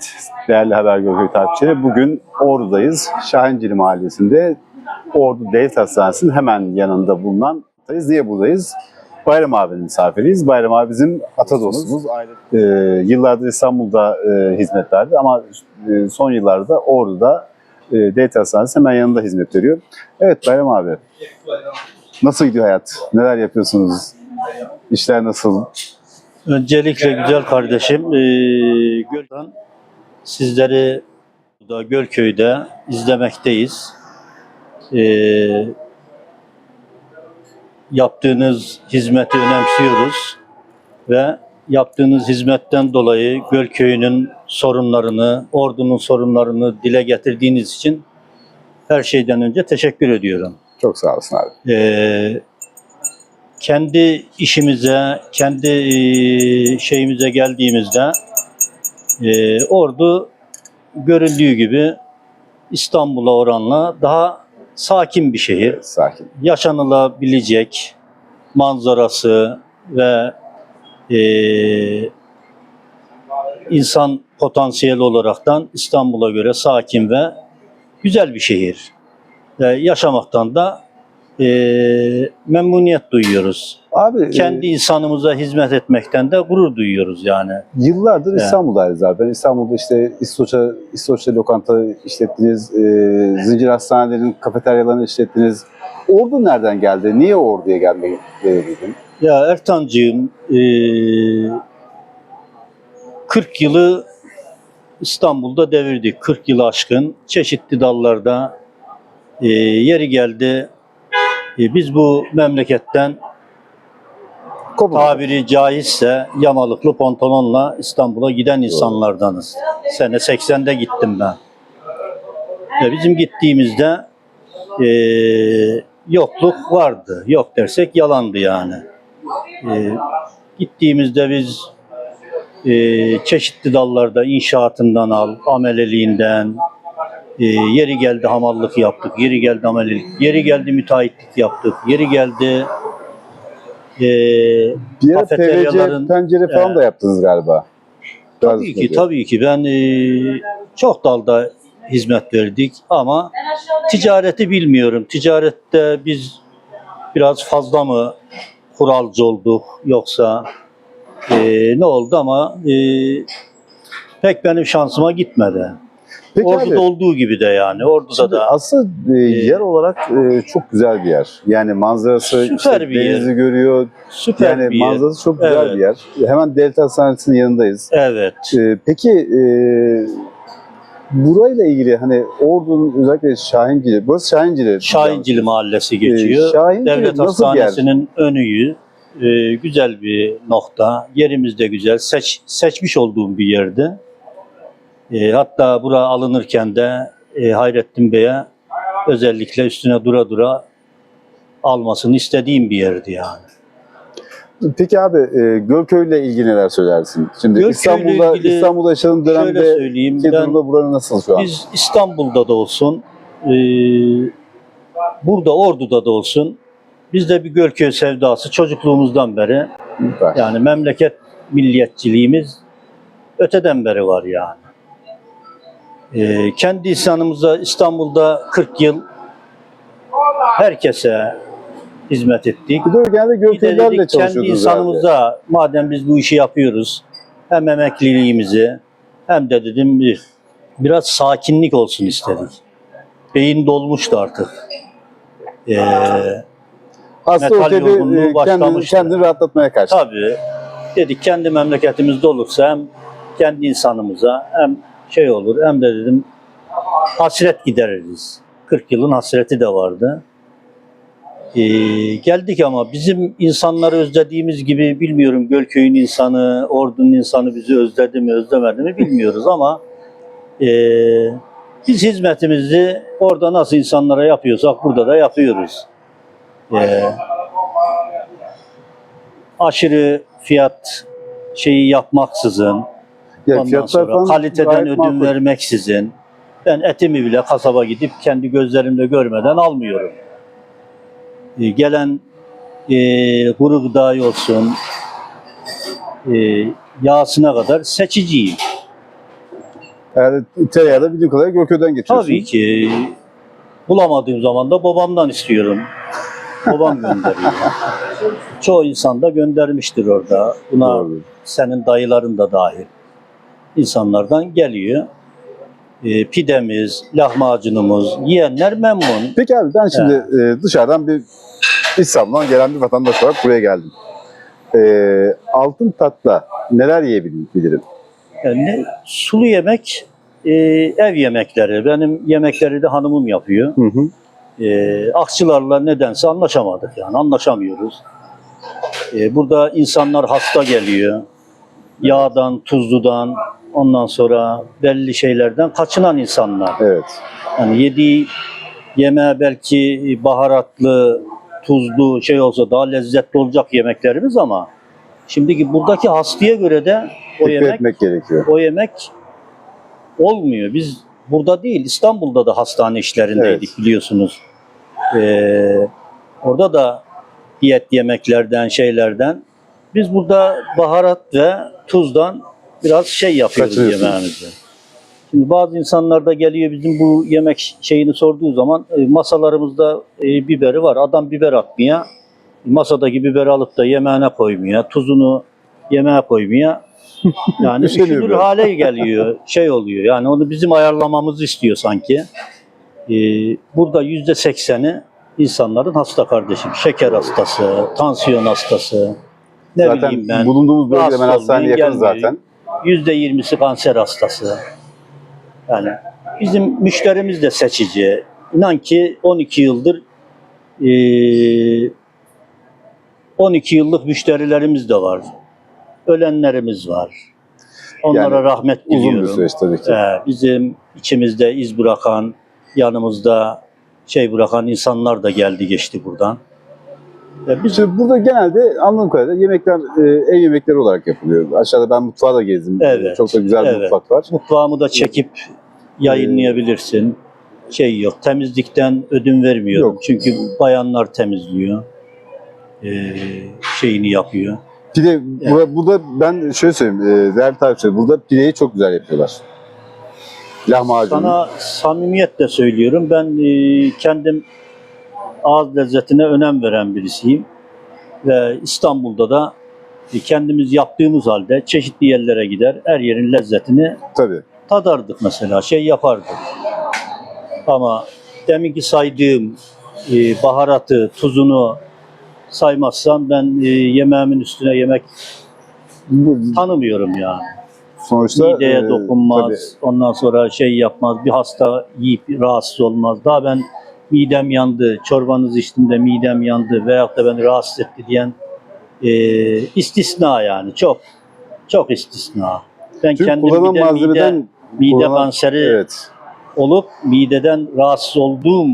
Evet, değerli Haber Gölköy takipçileri. Bugün Ordu'dayız. Şahincili Mahallesi'nde Ordu Devlet Hastanesi'nin hemen yanında bulunan Niye buradayız? Bayram abinin misafiriyiz. Bayram abi bizim ata dostumuz. Ee, yıllardır İstanbul'da e, hizmet verdi ama e, son yıllarda Ordu'da e, Devlet Hastanesi hemen yanında hizmet veriyor. Evet Bayram abi. Nasıl gidiyor hayat? Neler yapıyorsunuz? İşler nasıl? Öncelikle güzel kardeşim, eee Göl'den sizleri burada Gölköy'de izlemekteyiz. Eee, yaptığınız hizmeti önemsiyoruz ve yaptığınız hizmetten dolayı Gölköy'ünün sorunlarını, ordunun sorunlarını dile getirdiğiniz için her şeyden önce teşekkür ediyorum. Çok sağ olasın abi. Ee, kendi işimize, kendi e, şeyimize geldiğimizde e, ordu görüldüğü gibi İstanbul'a oranla daha sakin bir şehir. Sakin. Yaşanılabilecek manzarası ve e, insan potansiyeli olaraktan İstanbul'a göre sakin ve güzel bir şehir. Ve yaşamaktan da e, memnuniyet duyuyoruz. Abi e, Kendi insanımıza hizmet etmekten de gurur duyuyoruz yani. Yıllardır Evet. İstanbul'dayız abi. Ben İstanbul'da işte İstoç'a, İstoç'ta lokanta işlettiniz, e, zincir hastanelerin kafeteryalarını işlettiniz. Ordu nereden geldi? Niye Ordu'ya gelmeyi denedin? Ya Ertancığım, e, 40 yılı İstanbul'da devirdik. 40 yılı aşkın çeşitli dallarda e, yeri geldi. E, biz bu memleketten Kopuz. tabiri caizse yamalıklı pantolonla İstanbul'a giden insanlardanız. Sene 80'de gittim ben. Ve bizim gittiğimizde eee, yokluk vardı. Yok dersek yalandı yani. Eee, gittiğimizde biz eee, çeşitli dallarda inşaatından al, ameleliğinden, eee, yeri geldi hamallık yaptık, yeri geldi amelelik, yeri geldi müteahhitlik yaptık, yeri geldi e, Bir ara PVC kafeteryaların- pencere falan Evet. da yaptınız galiba. Tabii ki, tabii ki. Ben eee, çok dalda hizmet verdik ama ticareti bilmiyorum. Ticarette biz biraz fazla mı kuralcı olduk yoksa eee, ne oldu ama eee, pek benim şansıma gitmedi. Peki Ordu'da abi, olduğu gibi de yani. Ordu'da şimdi da aslında e, yer olarak e, çok güzel bir yer. Yani manzarası Süper işte bir yer. denizi görüyor. süper yani bir yer. manzarası çok güzel Evet. bir yer. Hemen Devlet Hastanesi'nin yanındayız. Evet. Ee, peki e, burayla ilgili hani Ordu'nun özellikle Şahincili, burası Şahincili. Şahincili Mahallesi geçiyor. Ee, Şahincili Devlet nasıl bir yer? Hastanesi'nin önüyü e, güzel bir nokta. Yerimiz de güzel. Seç, seçmiş olduğum bir yerde. E, hatta bura alınırken de e, Hayrettin Bey'e özellikle üstüne dura dura almasını istediğim bir yerdi yani. Peki abi e, Gölköy ile ilgili neler söylersin? Şimdi Gölköy'le İstanbul'da ilgili İstanbul'da yaşadığın Şöyle dönemde söyleyeyim. ki durumda buranın nasıl şu an? biz İstanbul'da da olsun, e, burada Ordu'da da olsun bizde bir Gölköy sevdası çocukluğumuzdan beri. Yani memleket milliyetçiliğimiz öteden beri var yani. Ee, kendi insanımıza İstanbul'da 40 yıl herkese hizmet ettik. Bir de genelde Bir de Gölköy'lerle dedik kendi çalışıyordunuz insanımıza madem biz bu işi yapıyoruz hem emekliliğimizi hem de dedim bir biraz sakinlik olsun istedik. Beyin dolmuştu artık. Ee, Aslında metal ötede yorgunluğu e, kendini, kendini rahatlatmaya kaçtı. Tabii. Dedik kendi memleketimizde olursa hem kendi insanımıza hem şey olur hem de dedim hasret gideririz. 40 yılın hasreti de vardı. Ee, geldik ama bizim insanları özlediğimiz gibi bilmiyorum Gölköy'ün insanı, Ordu'nun insanı bizi özledi mi özlemedi mi bilmiyoruz ama ee, biz hizmetimizi orada nasıl insanlara yapıyorsak burada da yapıyoruz. Ee, aşırı fiyat şeyi yapmaksızın, Ya ondan fiyatlar sonra falan kaliteden gayet ödün makul. vermeksizin ben etimi bile kasaba gidip kendi gözlerimle görmeden almıyorum. Ee, gelen e, kuru gıdayı olsun, e, yağsına kadar seçiciyim. Herhalde tereyağı da bildiğim kadarıyla Gököy'den getiriyorsun. Tabii ki bulamadığım zaman da babamdan istiyorum. Babam gönderiyor. Çoğu insan da göndermiştir orada. Buna Doğru. senin dayıların da dahil. İnsanlardan geliyor. E, pidemiz, lahmacunumuz, yiyenler memnun. Peki abi ben şimdi e, dışarıdan bir İstanbul'dan gelen bir vatandaş olarak buraya geldim. E, altın tatla neler yiyebilirim? Yani ne- sulu yemek, e, ev yemekleri. Benim yemekleri de hanımım yapıyor. Hı hı. E, akçılarla nedense anlaşamadık yani anlaşamıyoruz. E, burada insanlar hasta geliyor. Yağdan, tuzludan, ondan sonra belli şeylerden kaçınan insanlar. Evet. Yani yediği yemeğe belki baharatlı, tuzlu şey olsa daha lezzetli olacak yemeklerimiz ama şimdiki buradaki hastaya göre de o Dikkat yemek etmek gerekiyor. o yemek olmuyor. Biz burada değil, İstanbul'da da hastane işlerindeydik Evet. biliyorsunuz. Ee, orada da diyet yemeklerden, şeylerden. Biz burada baharat ve tuzdan biraz şey yapıyoruz Kaçırıyorsunuz. yemeğimizde. Şimdi bazı insanlar da geliyor bizim bu yemek şeyini sorduğu zaman e, masalarımızda e, biberi var. Adam biber atmıyor. Masadaki biberi alıp da yemeğine koymuyor. Tuzunu yemeğe koymuyor. Yani biraz. hale geliyor. Şey oluyor. Yani onu bizim ayarlamamızı istiyor sanki. Ee, burada yüzde sekseni insanların hasta kardeşim. Şeker hastası, tansiyon hastası. Ne zaten bileyim ben. bulunduğumuz bölge hemen hastaneye yakın gelmiyor. zaten. Yüzde yirmisi kanser hastası. Yani bizim müşterimiz de seçici. İnan ki 12 yıldır eee 12 yıllık müşterilerimiz de var. Ölenlerimiz var. Onlara Yani rahmet Uzun diliyorum. bir süreç tabii ki. Ee, bizim içimizde iz bırakan, yanımızda şey bırakan insanlar da geldi geçti buradan. Ee, biz Şimdi burada genelde anladığım kadarıyla yemekler e, ev yemekleri olarak yapılıyor. Aşağıda ben mutfağı da gezdim. Evet, Çok da güzel bir evet. mutfak var. mutfağımı da çekip yayınlayabilirsin. Şey yok, temizlikten ödün vermiyorum. Yok. Çünkü bayanlar temizliyor. Ee, şeyini yapıyor. Pide, burada, burada ben şöyle söyleyeyim, e, değerli takipçiler, burada pideyi çok güzel yapıyorlar. Lahmacun. Sana samimiyetle söylüyorum. Ben e, kendim ağız lezzetine önem veren birisiyim. Ve İstanbul'da da kendimiz yaptığımız halde çeşitli yerlere gider. Her yerin lezzetini Tabii. tadardık mesela. Şey yapardık. Ama deminki saydığım e, baharatı, tuzunu saymazsam ben e, yemeğimin üstüne yemek tanımıyorum yani. Sonuçta mideye e, dokunmaz. tabii. Ondan sonra şey yapmaz. Bir hasta yiyip rahatsız olmaz. Daha ben midem yandı, çorbanızı içtim de midem yandı veyahut da beni rahatsız etti diyen e, istisna yani. Çok çok istisna. Ben Çünkü kendim mide, malzemeden mide kullanılan- kanseri Evet. olup mideden rahatsız olduğum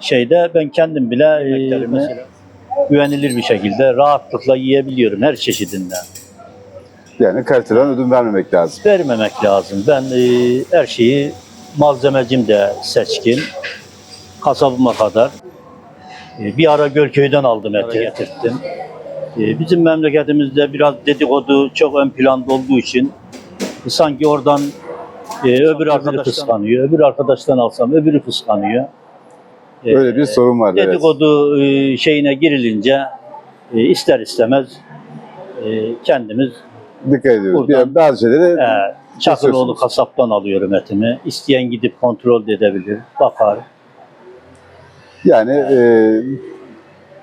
şeyde ben kendim bile e, güvenilir bir şekilde rahatlıkla yiyebiliyorum her çeşidinden. Yani kaliteden ödün vermemek lazım. vermemek lazım. Ben e, her şeyi malzemecim de seçkin. Kasabıma kadar. E, bir ara Gölköy'den aldım eti getirttim. E, bizim memleketimizde biraz dedikodu çok ön planda olduğu için e, sanki oradan e, öbür arkadaş kıskanıyor, öbür arkadaştan alsam öbürü kıskanıyor. E, Öyle bir sorun var. Dedikodu e, şeyine girilince e, ister istemez e, kendimiz Dikkat ediyoruz. Buradan- Bir, bazı şeyleri ee, Çakıroğlu kasaptan alıyorum etimi. İsteyen gidip kontrol de edebilir, bakar. Yani e,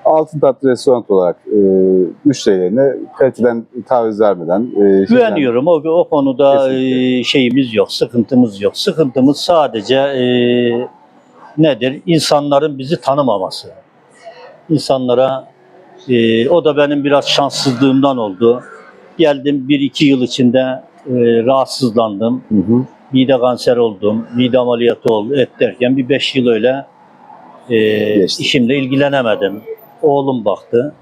altın tatlı restoran olarak e, müşterilerine kaliteden taviz vermeden e, Güveniyorum. O, o konuda Kesinlikle. e, şeyimiz yok, sıkıntımız yok. Sıkıntımız sadece e, nedir? İnsanların bizi tanımaması. İnsanlara e, o da benim biraz şanssızlığımdan oldu. Geldim bir iki yıl içinde e, rahatsızlandım. Hı hı. mide kanser oldum, mide ameliyatı oldu et derken bir beş yıl öyle e, Geçti. işimle ilgilenemedim. Oğlum baktı.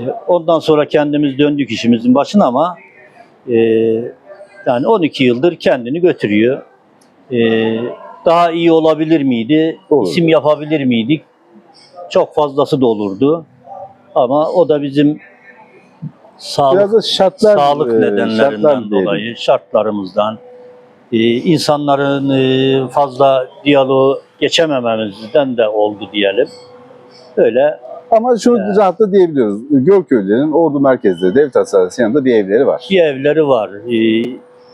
E, ondan sonra kendimiz döndük işimizin başına ama e, yani 12 yıldır kendini götürüyor. E, daha iyi olabilir miydi? Olur. İsim yapabilir miydik? Çok fazlası da olurdu. Ama o da bizim Sağlık, Biraz da şartlar, sağlık e, nedenlerinden şartlar diyelim. dolayı, şartlarımızdan, insanların e, fazla diyaloğu geçemememizden de oldu diyelim. Öyle Ama şunu rahatla diyebiliyoruz. Gölköylülerin Ordu merkezde devlet hastanesi yanında bir evleri var. bir evleri var. E,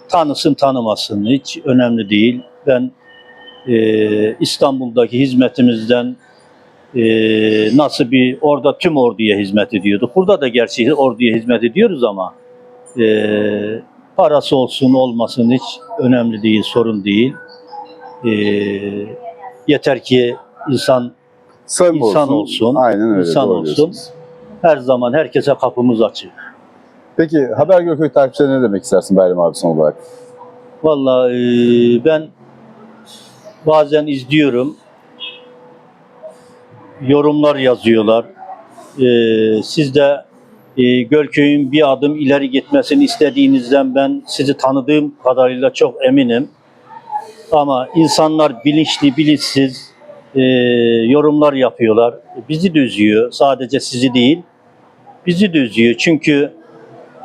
tanısın tanımasın hiç önemli değil. Ben e, İstanbul'daki hizmetimizden e, nasıl bir orada tüm orduya hizmet ediyorduk. Burada da gerçi orduya hizmet ediyoruz ama e, parası olsun olmasın hiç önemli değil, sorun değil. E, yeter ki insan Samimi İnsan olsun, Aynen öyle. insan doğru olsun. diyorsunuz. her zaman herkese kapımız açık. Peki Haber Gölköy takipçilerine ne demek istersin Bayram abi son olarak? Vallahi e, ben bazen izliyorum. Yorumlar yazıyorlar. E, siz de e, Gölköy'ün bir adım ileri gitmesini istediğinizden ben sizi tanıdığım kadarıyla çok eminim. Ama insanlar bilinçli, bilinçsiz e, yorumlar yapıyorlar. Bizi de üzüyor. Sadece sizi değil. Bizi de üzüyor. Çünkü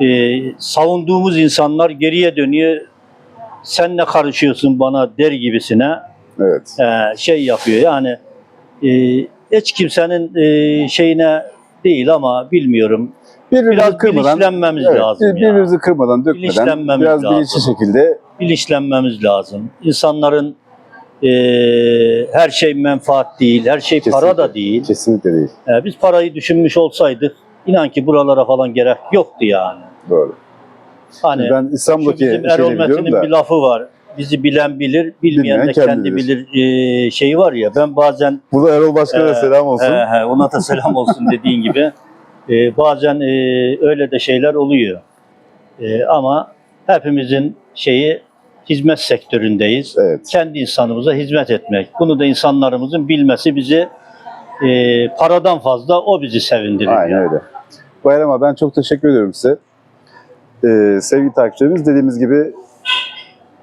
e, savunduğumuz insanlar geriye dönüyor sen ne karışıyorsun bana der gibisine Evet. e, şey yapıyor. Yani e, hiç kimsenin e, şeyine değil ama bilmiyorum. Birbirimizi Biraz kırmadan, bilinçlenmemiz evet, lazım ya. birbirimizi kırmadan, dökmeden, biraz lazım. bilinçli şekilde Bilinçlenmemiz lazım. İnsanların e, her şey menfaat değil, her şey para Kesinlikle. da değil. kesinlikle değil. E, biz parayı düşünmüş olsaydık inan ki buralara falan gerek yoktu yani. Doğru. Hani ben İstanbul'daki bizim Erol şeyleri biliyorum Metin'in da bir lafı var. Bizi bilen bilir, bilmeyen Bilmeyen de kendi kendi bilir e, şeyi var ya. Ben bazen burada Erol Başkan'a Ee, selam olsun. he, he, ona da selam olsun dediğin gibi. e, bazen e, öyle de şeyler oluyor. E, ama hepimizin şeyi hizmet sektöründeyiz. Evet. Kendi insanımıza hizmet etmek. Bunu da insanlarımızın bilmesi bizi e, paradan fazla o bizi sevindirir. Aynen yani. öyle. Bayram abi ben çok teşekkür ediyorum size. Ee, sevgili takipçilerimiz dediğimiz gibi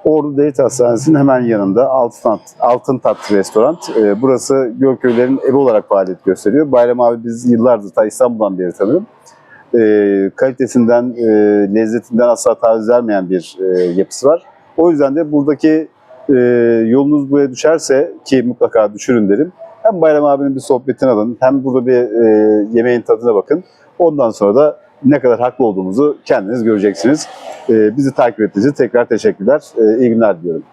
Ordu Devlet Hastanesi'nin hemen yanında Altın Tat, Altın Tat Restoran. Ee, burası Gölköylülerin evi olarak faaliyet gösteriyor. Bayram abi biz yıllardır ta İstanbul'dan beri tanıyorum. Ee, kalitesinden, e, lezzetinden asla taviz vermeyen bir e, yapısı var. O yüzden de buradaki e, yolunuz buraya düşerse ki mutlaka düşürün derim. Hem Bayram abinin bir sohbetini alın, hem burada bir e, yemeğin tadına bakın. Ondan sonra da ne kadar haklı olduğumuzu kendiniz göreceksiniz. E, bizi takip ettiğiniz için tekrar teşekkürler. E, iyi günler diliyorum.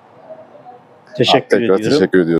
Teşekkür Tekrar ediyorum. teşekkür ediyorum.